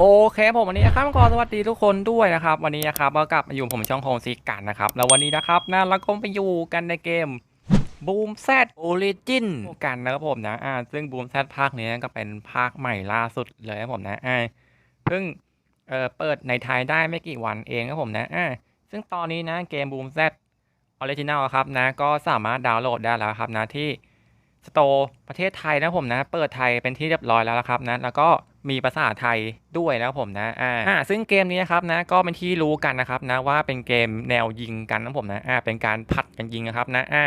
โอเคผมวันนี้นะครับขอสวัสดีทุกคนด้วยนะครับ วันนี้นะครับก็กลับมาอยู่ผมช่องโคงซีกันนะครับแล้ววันนี้นะครับนะเราก็ไปอยู่กันในเกม Boom Z Origin กันนะครับผมนะอ่าซึ่ง Boom Z ภาคนี้ก็เป็นภาคใหม่ล่าสุดเลยครับผมนะอ่าเพิ่งเอ่อเปิดในไทยได้ไม่กี่วันเองครับผมนะอ่าซึ่งตอนนี้นะเกม Boom Z Original ครับนะก็สามารถดาวน์โหลดได้แล้วครับนะที่ สโตร์ประเทศไทยนะผมนะ เปิดไทยเป็นที่เรียบร้อยแล้วนะครับนะ แล้วก็มีภาษาไทยด้วยนะครับผมนะอ่าอ่า ซึ่งเกมนี้นะครับนะก็เป็นที่รู้กันนะครับนะว่าเป็นเกมแนวยิงกันนะผมนะ อ่า เป็นการผัดกันยิงนะครับนะ อ่า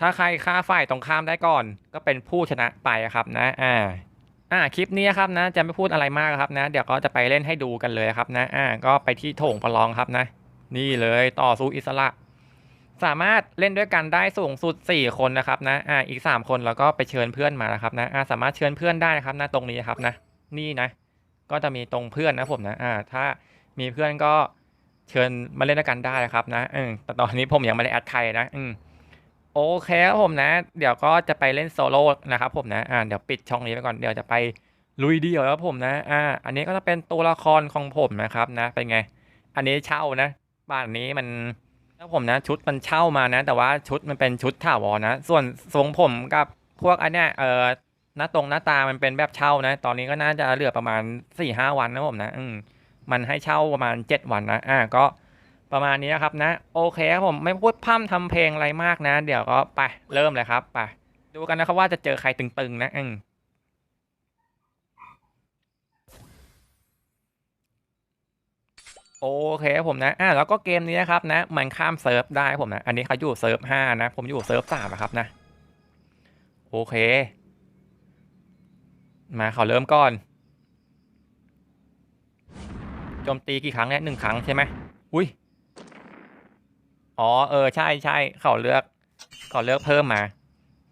ถ้าใครฆ่าฝ่ายตรงข้ามได้ก่อน ก็เป็นผู้ชนะไปครับนะ อ่า อ่า คลิปนี้ครับนะจะไม่พูดอะไรมากครับนะ เดี๋ยวก็จะไปเล่นให้ดูกันเลยครับนะ อ่า ก็ไปที่โถงประลองครับนะ นี่เลยต่อสู้อิสระ สามารถเล่นด้วยกันได้สูงสุด 4 คนนะครับนะอ่าอีก 3 คนแล้วก็ไปเชิญเพื่อนมานะครับนะอ่าสามารถเชิญเพื่อนได้นะครับนะตรงนี้ครับนะนี่นะ ก็จะมีตรงเพื่อนนะผมนะอ่าถ้ามีเพื่อนก็เชิญมาเล่นด้วยกันได้นะครับนะอืมแต่ตอนนี้ผมยังไม่ได้แอดใครนะอืมโอเคครับผมนะ เดี๋ยวก็จะไปเล่นโซโล่นะครับผมนะอ่าเดี๋ยวปิดช่องนี้ไปก่อนเดี๋ยวจะไปลุยเดี่ยวแล้วผมนะอ่าอันนี้ก็จะเป็นตัวละครของผมนะครับนะเป็นไง อันนี้เช่านะบ้านนี้มัน แล้วผมนะชุดมันเช่ามานะ แต่ว่าชุดมันเป็นชุดถาวรนะ ส่วนทรงผมกับพวกอันเนี้ยเออหน้าตรงหน้าตามันเป็นแบบเช่านะ ตอนนี้ก็น่าจะเหลือประมาณ4ี่ห้าวันนะผมนะอืมมันให้เช่าประมาณ7วันนะอ่าก็ประมาณนี้นะครับนะ โอเคครับผมไม่พูดพร่ำทำเพลงอะไรมากนะ เดี๋ยวก็ไปเริ่มเลยครับไปดูกันนะครับว่าจะเจอใครตึงๆนะอืม โอเคผมนะ อ่าแล้วก็เกมนี้นะครับนะ มันข้ามเซิร์ฟได้ผมนะ อันนี้เขาอยู่เซิร์ฟห้านะ ผมอยู่เซิร์ฟสามนะครับนะ โอเค มาเขาเริ่มก่อน โจมตีกี่ครั้งเนี่ยหนึ่งครั้งใช่ไหมอุ้ย อ๋อ เออ ใช่ใช่เขาเลือก เขาเลือกเพิ่มมา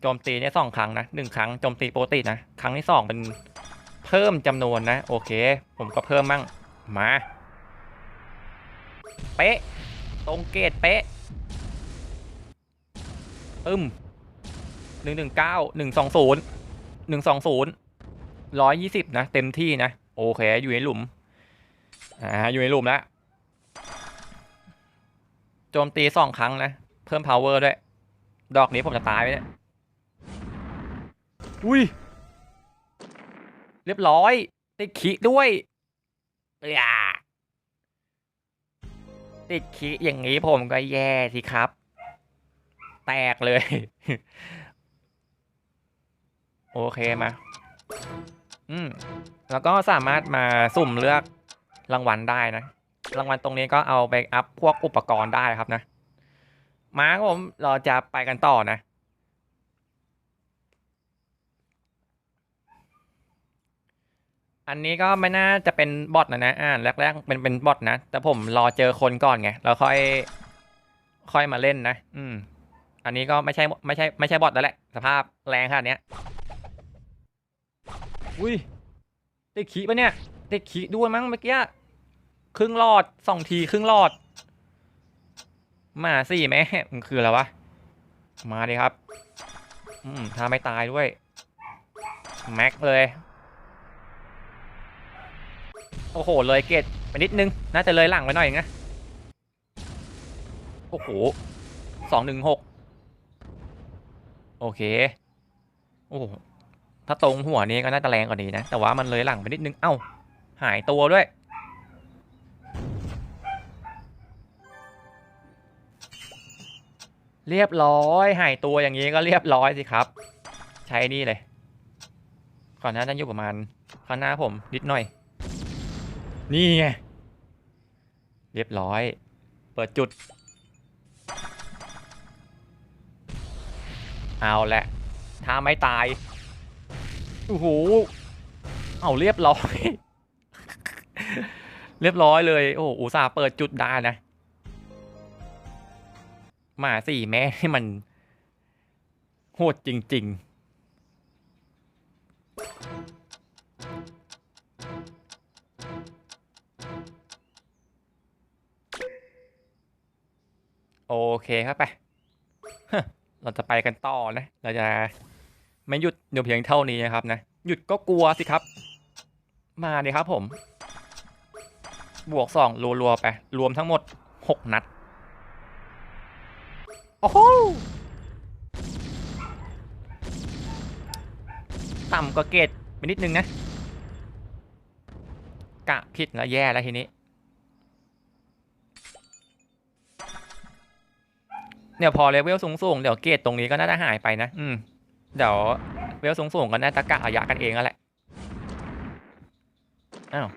โจมตีเนี่ยสองครั้งนะหนึ่งครั้ง โจมตีโปกตินะ ครั้งที่สองเป็นเพิ่มจำนวนนะ โอเค ผมก็เพิ่มมั่ง มา เป๊ะ ตรงเกตเป๊ะอึมหนึ่งหนึ่งเก้าหนึ่งสองศูนย์หนึ่งสองศูนย์ร้อยยี่สิบนะ เต็มที่นะ โอเค อยู่ในหลุม อ่า อยู่ในหลุมแล้ว โจมตีสองครั้งนะ เพิ่ม power ด้วย ดอกนี้ผมจะตายไปเนี่ย อุ้ย เรียบร้อยติดขีด้วยเอ้ย ติดคิอย่างนี้ผมก็แย่สิครับ แตกเลย โอเคมา อืม แล้วก็สามารถมาสุ่มเลือกรางวัลได้นะ รางวัลตรงนี้ก็เอาไปอัพพวกอุปกรณ์ได้ครับนะ มาผมเราจะไปกันต่อนะ อันนี้ก็ไม่น่าจะเป็นบอทนะนะอ่านแรกๆเป็นเป็นบอทนะ แต่ผมรอเจอคนก่อนไงแล้วค่อย ค่อยมาเล่นนะ อืม อันนี้ก็ไม่ใช่ไม่ใช่ไม่ใช่บอทแล้วแหละ สภาพแรงขนาดเนี้ยอุ้ยติดขีปะเนี่ยติดขีด้วยมั้งเมื่อกี้ครึ่งหลอดสองทีครึ่งหลอด มาสี่แม่มันคืออะไรวะ มาดิครับ อืมถ้าไม่ตายด้วย แม็กเลย โอ้โห เลยเกตไปนิดนึง น่าจะเลยหลังไปหน่อยนะ โอ้โหสองหนึ่งหกโอเค โอ้ถ้าตรงหัวนี้ก็น่าจะแรงกว่านี้นะ แต่ว่ามันเลยหลังไปนิดนึง เอ้า หายตัวด้วย เรียบร้อย หายตัวอย่างนี้ก็เรียบร้อยสิครับ ใช้นี่เลย ก่อนหน้านั้นอยู่ประมาณข้างหน้าผมนิดหน่อย นี่ไง เรียบร้อย เปิดจุด เอาแหละ ถ้าไม่ตาย โอ้โห เอาเรียบร้อย เรียบร้อยเลย โอ้โหอุตส่าห์เปิดจุดได้นะ หมาสี่แม่ให้มัน โหดจริง ๆ โอเคครับไป เราจะไปกันต่อนะ เราจะไม่หยุดเดี๋ยวเพียงเท่านี้นะครับนะ หยุดก็กลัวสิครับ มาดิครับผม บวกสองรัวๆไป รวมทั้งหมดหกนัด โอ้โหต่ำกว่าเกตไปนิดนึงนะ กะผิดแล้วแย่แล้วทีนี้ เดี๋ยวพอเลเวลสูงๆเดี๋ยวเกตตรงนี้ก็น่าจะหายไปนะ อืม เดี๋ยวเลเวลสูงๆก็น่าจะกะระยะกันเองแล้วแหละ อ้าว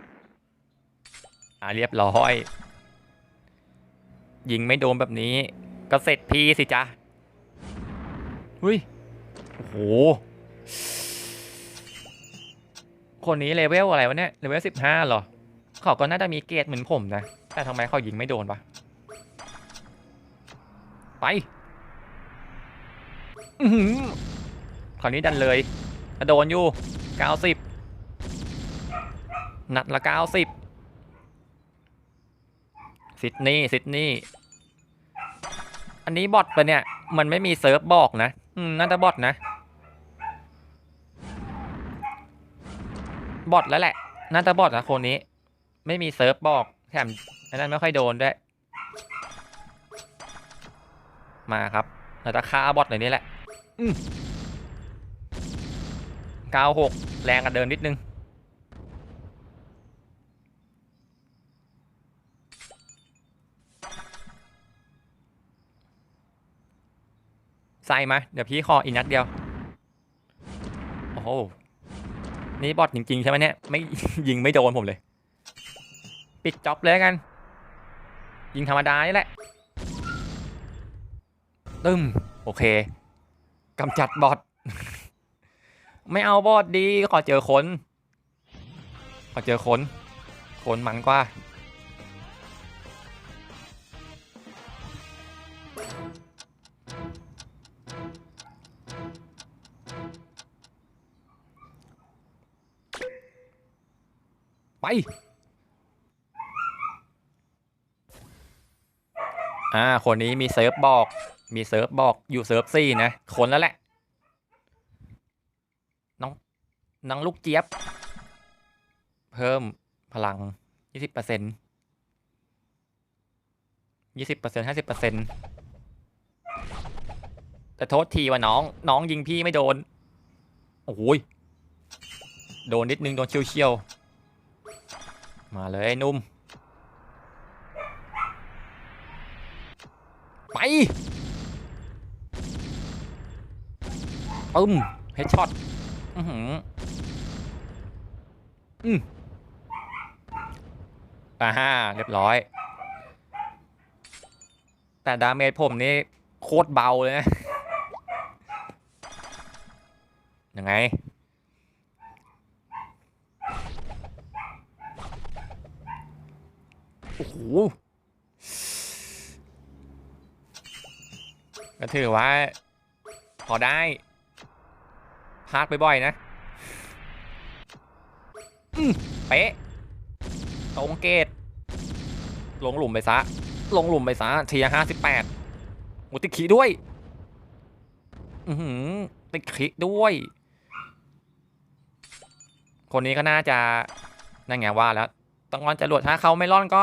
อ่าเรียบร้อย ยิงไม่โดนแบบนี้ ก็เสร็จพีสิจ๊ะหุ้ย โอ้โห คนนี้เลเวลอะไรวะเนี่ย เลเวลสิบห้าเหรอ เขาก็น่าจะมีเกรดเหมือนผมนะ แต่ทำไมเขายิงไม่โดนปะ ไปคราวนี้ดันเลยโดนอยู่เก้าสิบนัดละเก้าสิบซิดนีย์ซิดนีย์อันนี้บอทปะเนี่ย มันไม่มีเซิร์ฟบอกนะ อืม น่าจะบอทนะ บอทแล้วแหละ น่าจะบอทนะคนนี้ ไม่มีเซิร์ฟบอก แถมอันนั้นไม่ค่อยโดนด้วย มาครับเราจะฆ่าบอทหน่อยนี้แหละอืมเก้าหกแรงกันเดินนิดนึง ใส่มา เดี๋ยวพี่ขออีกนัดเดียว โอ้โห นี่บอทจริง ๆ ใช่ไหมเนี่ย ไม่ยิงไม่โดนผมเลย ปิดจ็อบเลยกัน ยิงธรรมดานี่แหละ ตึมโอเคกำจัดบอทไม่เอาบอทดีขอเจอคน ขอเจอคน คนมันกว่า ไปอ่าคนนี้มีเซิร์ฟบอก มีเซิร์ฟบอกอยู่เซิร์ฟซี่นะคนแล้วแหละ น้องน้องลูกเจี๊ยบ เพิ่มพลังยี่สิบเปอร์เซ็นต์ยี่สิบเปอร์เซ็นต์ห้าสิบเปอร์เซ็นต์แต่โทษทีว่าน้อง น้องยิงพี่ไม่โดน โอ้ยโดนนิดนึงโดนเชียวเชียวมาเลยไอ้นุ่ม ไป ปึ้มเฮดช็อตอือหืออืมอ่าฮ่าเรียบร้อย แต่ดาเมจผมนี่โคตรเบาเลยนะยังไง โอ้โหก็ถือว่า พอได้าดไปบ่อยๆนะเป๊ะตรงเกต ลงหลุมไปซะ ลงหลุมไปซะเทียห้าสิบแปดโอ้ติดขีด้วย อือหือติดขีด้วย คนนี้ก็น่าจะนั่นไงว่าแล้วต้องร่อนจรวดถ้าเขาไม่ร่อนก็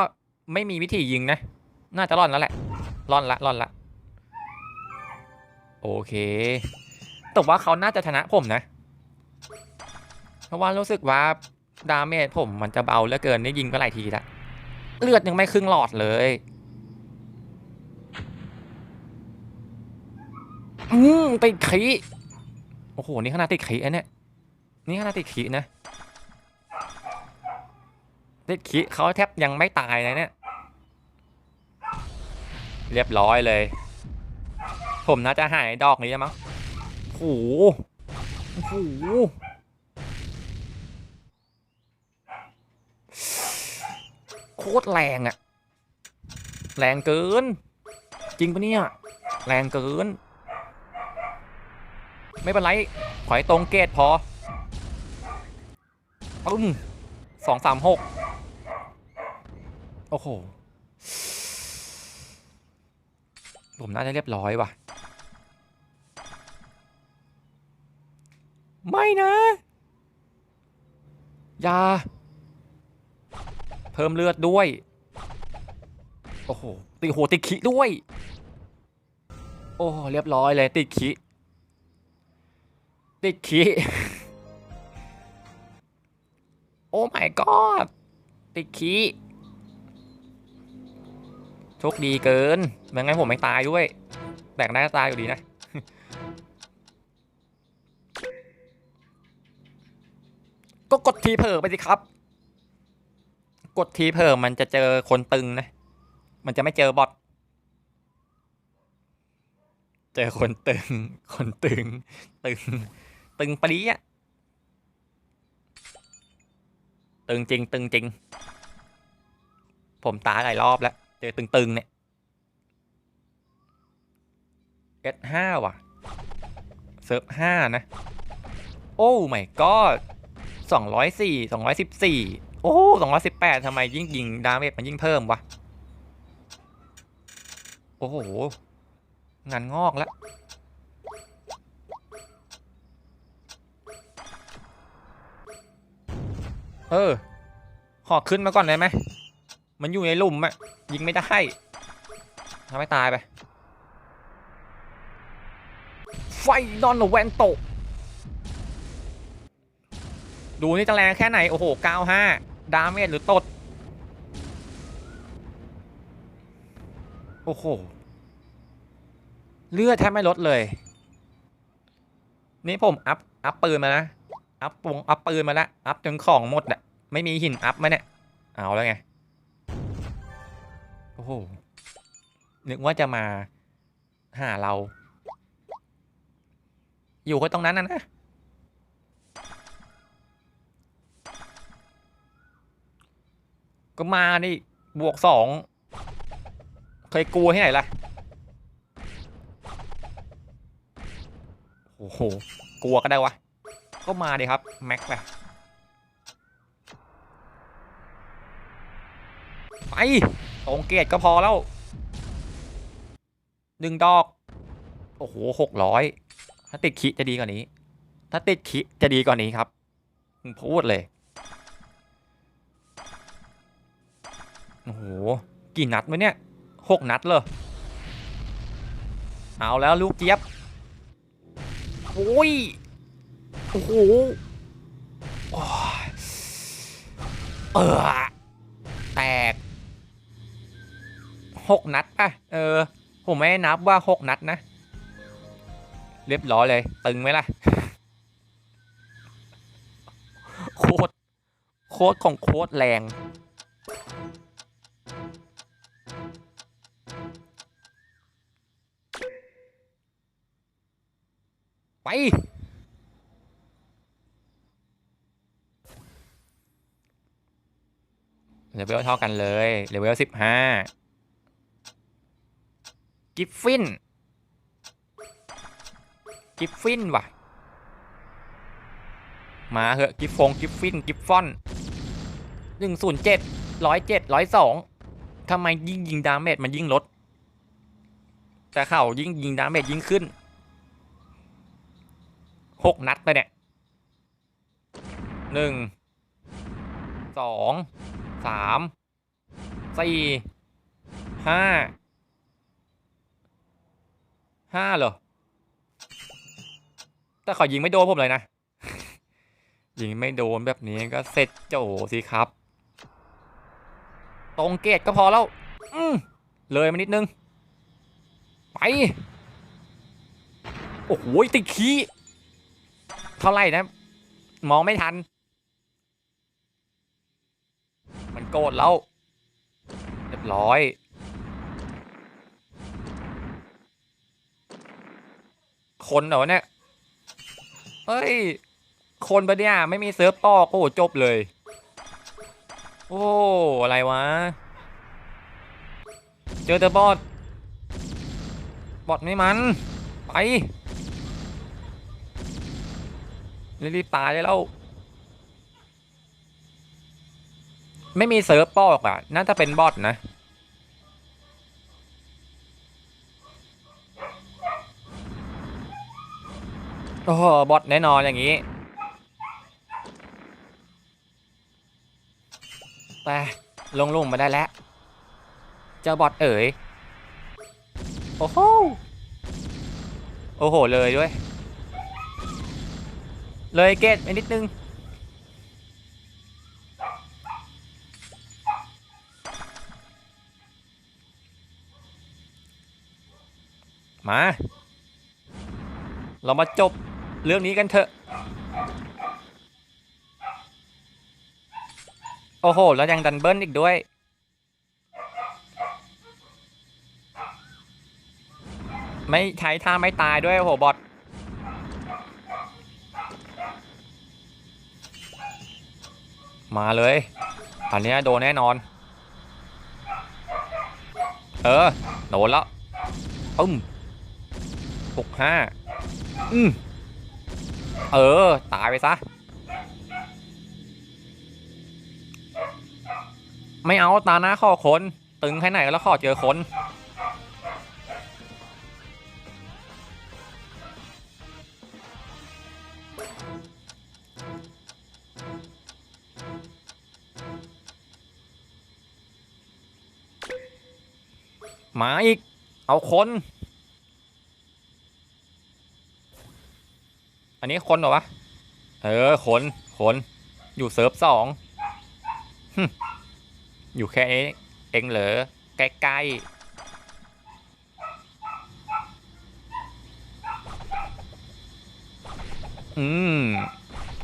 ไม่มีวิธียิงนะ น่าจะร่อนแล้วแหละร่อนละร่อนละ โอเค แต่ว่าเขาน่าจะชนะผมนะ เพราะว่ารู้สึกว่าดาเมจผมมันจะเบาเหลือเกินนี่ยิงก็หลายทีละเลือดยังไม่ครึ่งหลอดเลยอืมติดขีโอ้โห นี่ขนาดติดขีอันเนี่ยนี่ขนาดติดขีนะติดขีเขาแทบยังไม่ตายเลยเนี่ย เรียบร้อยเลย ผมน่าจะหายดอกนี้มั้งโอ้โหโอ้โหโคตรแรงอะแรงเกิน จริงปะเนี่ย แรงเกิน ไม่เป็นไร ขอให้ตรงเกตพอปึ้งสองสามหกโอ้โห ผมน่าจะเรียบร้อยว่ะ ไม่นะ ยา เพิ่มเลือดด้วย โอ้โห ติโหติขีด้วย โอ้ เรียบร้อยเลย ติขีติขีโอ้ my god ติขีโชคดีเกินไม่งั้นผมไม่ตายด้วย แต่ก็น่าตายอยู่ดีนะ ก็กดทีเผลอไปสิครับ กดทีเผลอมันจะเจอคนตึงนะ มันจะไม่เจอบอทเจอคนตึง คนตึง ตึง ตึงปรีอะตึงจริง ตึงจริง ผมตาหลายรอบแล้ว เจอตึงๆเนี่ย S5 ว่ะ เซิร์ฟ5นะ โอ้ my god 204 214 โอ้218ทำไมยิ่งยิงดาเมจมันยิ่งเพิ่มวะ โอ้โห งานงอกล้วเออขอขึ้นมาก่อนได้ไหม มันอยู่ในลุ่มอะยิงไม่ได้ทำให้ตายไป ไฟนอนแวนโต ดูนี่จะแรงแค่ไหน โอ้โห 95 ดาเมจหรือตด โอ้โห เลือดแทบไม่ลดเลย นี่ผมอัพ อัพปืนมานะ อัพปงอัพปืนมาแล้ว อัพจนของหมดอะไม่มีหินอัพไหมเนี่ย เอาแล้วไง โอ้โห นึกว่าจะมาหาเรา อยู่ก็ตรงนั้นนะนะ ก็มานี่บวกสองเคยกลัวที่ไหนล่ะโอ้โหกลัวก็ได้วะก็มาดิครับแม็กไปไปตรงเกตก็พอแล้วหนึ่งดอก โอ้โหหกร้อยถ้าติดคิจะดีกว่านี้ ถ้าติดคิจะดีกว่านี้ครับ พูดเลย โอ้โห กี่นัดวะเนี่ยหกนัดเลยเอาแล้วลูกเจี๊ยบโอ้ย โอ้โหอ้ยเออแตกหกนัดป่ะ เออ ผมไม่นับว่าหกนัดนะ เรียบร้อยเลย ตึงไหมล่ะ โคตร โคตรของโคตรแรง เลเวลเท่ากันเลยเลเวลสิบห้ากิฟฟินกิฟฟินว่ะ มาเหอะกิฟฟงกิฟฟินกิฟฟอนหนึ่งศูนย์เจ็ดร้อยเจ็ดร้อยสองทำไมยิ่งยิงดาเมจมันยิ่งลด แต่เข่ายิ่งยิงดาเมจยิ่งขึ้น หกนัดไปเนี่ยหนึ่งสองสามสี่ห้าห้าเหรอ แต่เขายิงไม่โดนผมเลยนะ ยิงไม่โดนแบบนี้ก็เสร็จโจสิครับ ตรงเกตก็พอแล้ว อืมเลยมานิดนึง ไป โอ้โหติดขี้ เท่าไหร่นะ มองไม่ทัน มันโกรธแล้วเรียบร้อยคนเหรอเนี่ย เฮ้ย คนปะเนี่ยไม่มีเซิร์ฟตอกโอ้จบเลย โอ้ อะไรวะ เจอแต่บอทบอทไม่มัน ไป รีบตายได้แล้ว ไม่มีเซิร์ฟปอกอะ น่าจะเป็นบอทนะโอ้โหบอทแน่นอนอย่างนี้แต่ลงลุงมาได้แล้ว เจ้าบอทเอ๋ย โอ้โห โอ้โห เลยด้วย เลยเกตไปนิดนึง มา เรามาจบเรื่องนี้กันเถอะ โอ้โห แล้วยังดันเบิลอีกด้วยไม่ใช้ท่าไม่ตายด้วยโอ้โหบอท มาเลย อันนี้โดนแน่นอน เออ โดนแล้วอึ้มหกห้าอืมเออ ตายไปซะ ไม่เอาตาหน้าข้อคน ตึงแค่ไหนแล้วข้อเจอคน มาอีก เอาคน อันนี้คนเหรอวะ เออคนคนอยู่เซิร์ฟสองอยู่แค่เองเองเหรอใกล้ๆอืม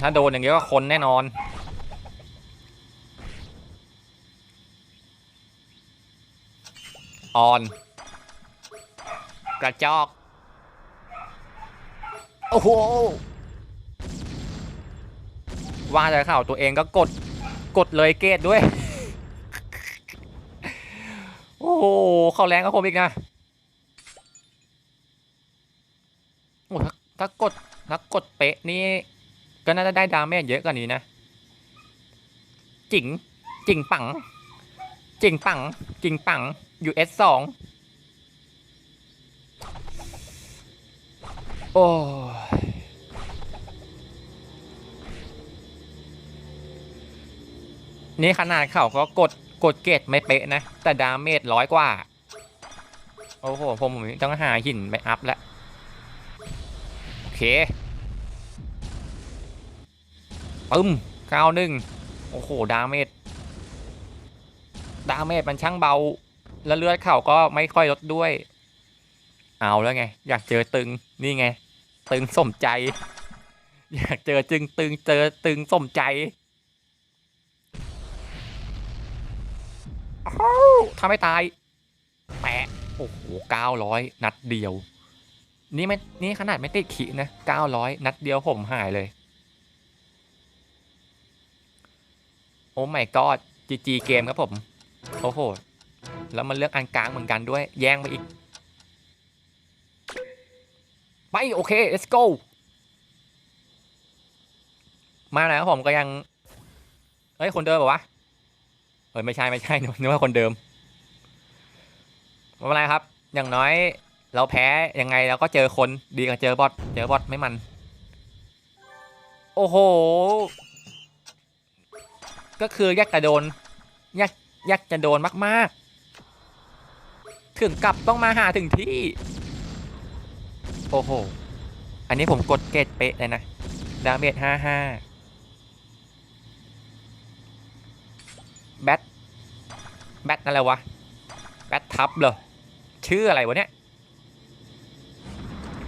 ถ้าโดนอย่างเงี้ยก็คนแน่นอน ออน กระจอก โอ้โห ว่าแต่ข่าวตัวเองก็กด กดเลยเกตด้วย โอ้โห เข้าแรงกับผมอีกนะโอ้ถ้าถ้ากดถ้ากดเป๊ะนี่ก็น่าจะได้ดาเมจเยอะกว่านี้นะ จิงจิงปัง จิงปัง จิงปัง US สองโอ้ยนี่ขนาดเขาก็กดกดเกตไม่เป๊ะนะ แต่ดาเมจร้อยกว่า โอ้โหผมผมต้องหาหินไปอัพแล้ว โอเคปึ้มเก้าหนึ่งโอ้โห ดาเมจ ดาเมจมันช่างเบา แล้วเลือดเข่าก็ไม่ค่อยลดด้วย เอาแล้วไง อยากเจอตึงนี่ไง ตึงสมใจ อยากเจอจึงตึงเจอตึงสมใจอ้าวทำให้ตาย แปะ โอ้โหเก้าร้อยนัดเดียว นี่ไม่ นี่ขนาดไม่ติดขีนะเก้าร้อยนัดเดียวผมหายเลย โอ้ไม่กอดจีจีเกมครับผม โอ้โห แล้วมันเลือกอันกลางเหมือนกันด้วย แย่งไปอีก ไปโอเค let's go มาแล้วผมก็ยังเฮ้ยคนเดิมเหรอวะเฮ้ยไม่ใช่ไม่ใช่นึกว่าคนเดิมไม่เป็นไรครับ อย่างน้อยเราแพ้ยังไงเราก็เจอคนดีกว่าเจอบอทเจอบอทไม่มัน โอ้โห ก็คือยักจะโดนยักยักจะโดนมาก ๆ ถึงกับต้องมาหาถึงที่ โอ้โห อันนี้ผมกดเกตเป๊ะเลยนะดาเมจห้าห้าแบทแบทนั่นแหละวะ แบททับเหรอ ชื่ออะไรวะเนี่ย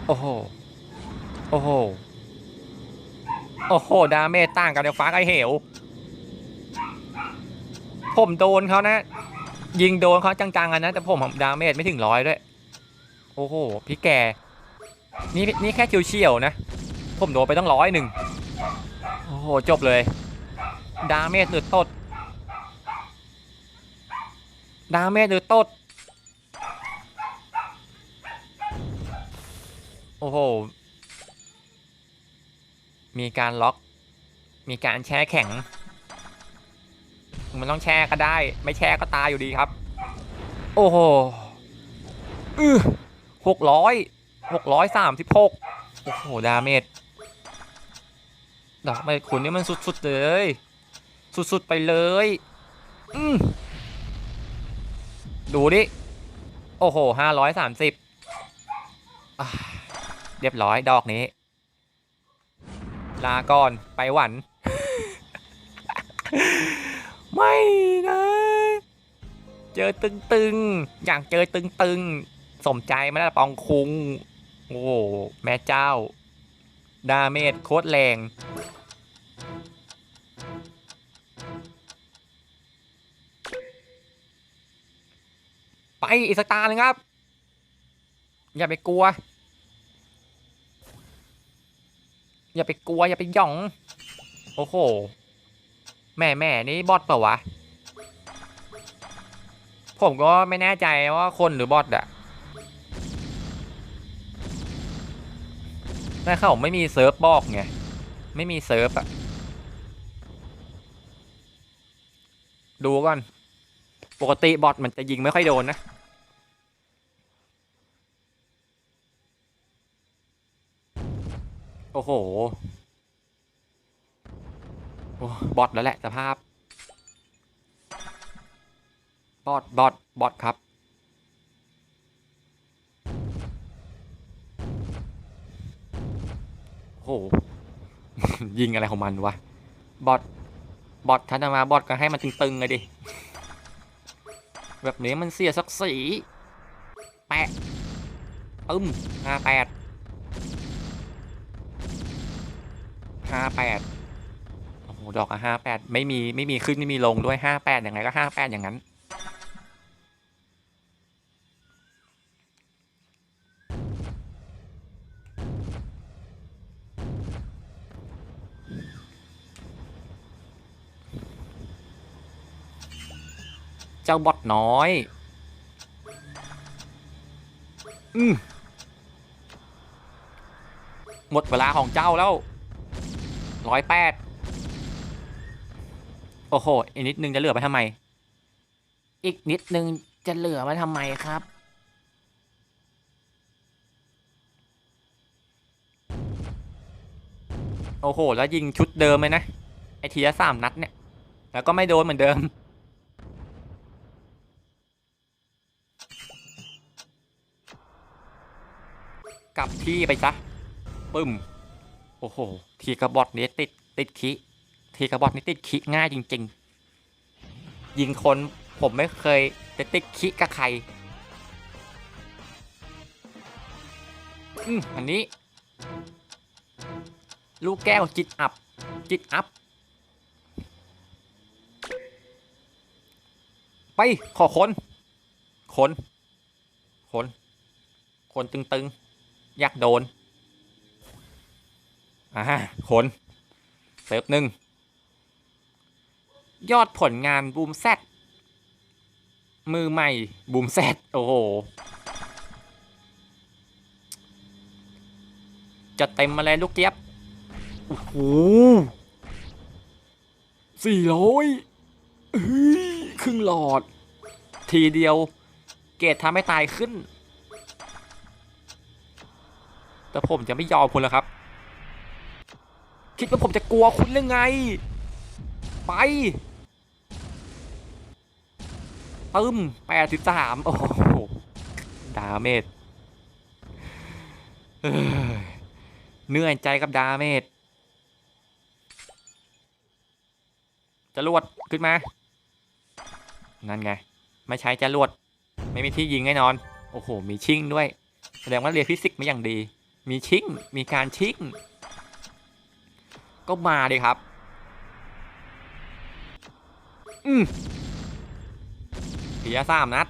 โอ้โห โอ้โห โอ้โห ดาเมจต่างกันในฟ้าไอเหว ผมโดนเขานะ ยิงโดนเขาจังๆอันนะแต่ผมดาเมจไม่ถึงร้อยด้วย โอ้โห พี่แก นี่นี่แค่เฉียวๆนะ ผมโดนไปต้องร้อยหนึ่ง โอ้โห จบเลย ดาเมจหรือตด ดาเมจหรือตด โอ้โห มีการล็อก มีการแช่แข็ง มันต้องแช่ก็ได้ ไม่แช่ก็ตายอยู่ดีครับ โอ้โหอือหกร้อยหกร้อยสามสิบหกโอ้โห ดาเมจดอกไม้คุณนี่มันสุดๆเลย สุดๆไปเลยอืมดูดิ โอ้โหห้าร้อยสามสิบเรียบร้อยดอกนี้ ลาก่อน ไปหวัน ไม่นะ เจอตึงๆ อยากเจอตึงๆ สมใจไหมล่ะปองคุง โอ้โหแม่เจ้า ดาเมจโคตรแรง ไปอีกสตาร์หนึงครับ อย่าไปกลัว อย่าไปกลัว อย่าไปหย่อง โอ้โห แม่แม่นี่บอทเปล่าวะ ผมก็ไม่แน่ใจว่าคนหรือบอทอะแต่เขาไม่มีเซิร์ฟบอกไง ไม่มีเซิร์ฟอะดูก่อน ปกติบอทมันจะยิงไม่ค่อยโดนนะโอ้โห บอทแล้วแหละสภาพ บอทบอทบอทครับ โห ยิงอะไรของมันวะ บอทบอททันมาบอทก็ให้มันตึงๆเลยดิ แบบนี้มันเสียศักดิ์ศรีแปะตึ้มห้าแปดห้าแปด ดอกอะห้าแปดไม่มีไม่มีขึ้นไม่มีลงด้วยห้าแปดอย่างไรก็ห้าแปดอย่างนั้น เจ้าบอทน้อย อืมหมดเวลาของเจ้าแล้วร้อยแปด โอ้โห อีกนิดนึงจะเหลือไปทำไม อีกนิดนึงจะเหลือไว้ทำไมครับ โอ้โห แล้วยิงชุดเดิมเลยนะ ไอทีละสามนัดเนี่ย แล้วก็ไม่โดนเหมือนเดิม กลับที่ไปซะปึ้ม โอ้โห ทีกระบอดนี้ติดติดคิ ทีกระบอดนี้ติดคิง่ายจริง ๆ ยิงคนผมไม่เคยจะติดคิกับใครอ,อันนี้ ลูกแก้วจิตอับ จิตอัพไปขอคนคนคนคนตึงๆ อยากโดน อ่าคนเซิร์ฟหนึ่ง ยอดผลงานบูมแซดมือใหม่บูมแซดโอ้โห จะเต็มมาเลยลูกเจี๊ยบ โอ้โหสี่ร้อยครึ่งหลอด ทีเดียว เกตทำให้ตายขึ้น แต่ผมจะไม่ยอมคุณแล้วครับ คิดว่าผมจะกลัวคุณหรือไง ไป ตึ้มแปดสิบสามโอ้โห ดาเมจเหนื่อยใจกับดาเมจจรวดขึ้นมา นั่นไง ไม่ใช้จรวด ไม่มีที่ยิงแน่นอน โอ้โห มีชิงด้วย แสดงว่าเรียนฟิสิกส์มาอย่างดี มีชิง มีการชิง ก็มาดิครับ อืม เสียสามนัด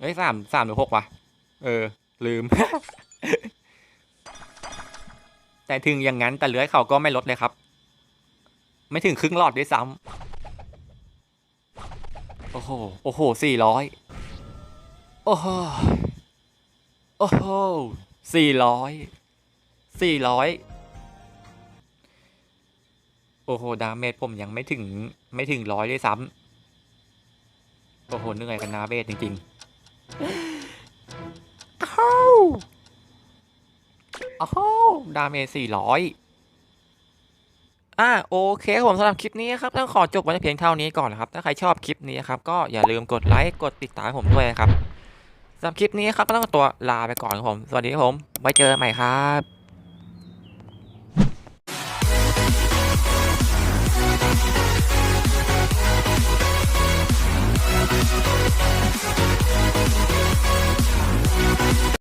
เฮ้ยสามสามหรือหกวะ เออ ลืม แต่ถึงอย่างนั้นแต่เลื้อยเขาก็ไม่ลดเลยครับ ไม่ถึงครึ่งหลอดด้วยซ้ำ โอ้โห โอ้โหสี่ร้อยโอ้โห โอ้โหสี่ร้อยสี่ร้อย โอ้โห ดาเมจผมยังไม่ถึงไม่ถึงร้อยด้วยซ้ำ โอ้โหเหนื่อยกันนาเบสจริงๆอ้าวอ้าวดาเมจสี่ร้อยอ่าโอเคครับผมสำหรับคลิปนี้ครับต้องขอจบไว้เพียงเท่านี้ก่อนนะครับ ถ้าใครชอบคลิปนี้ครับก็อย่าลืมกดไลค์กดติดตามผมด้วยนะครับสำหรับคลิปนี้ครับก็ต้องตัวลาไปก่อนครับผม สวัสดีครับผม ไว้เจอกันใหม่ครับ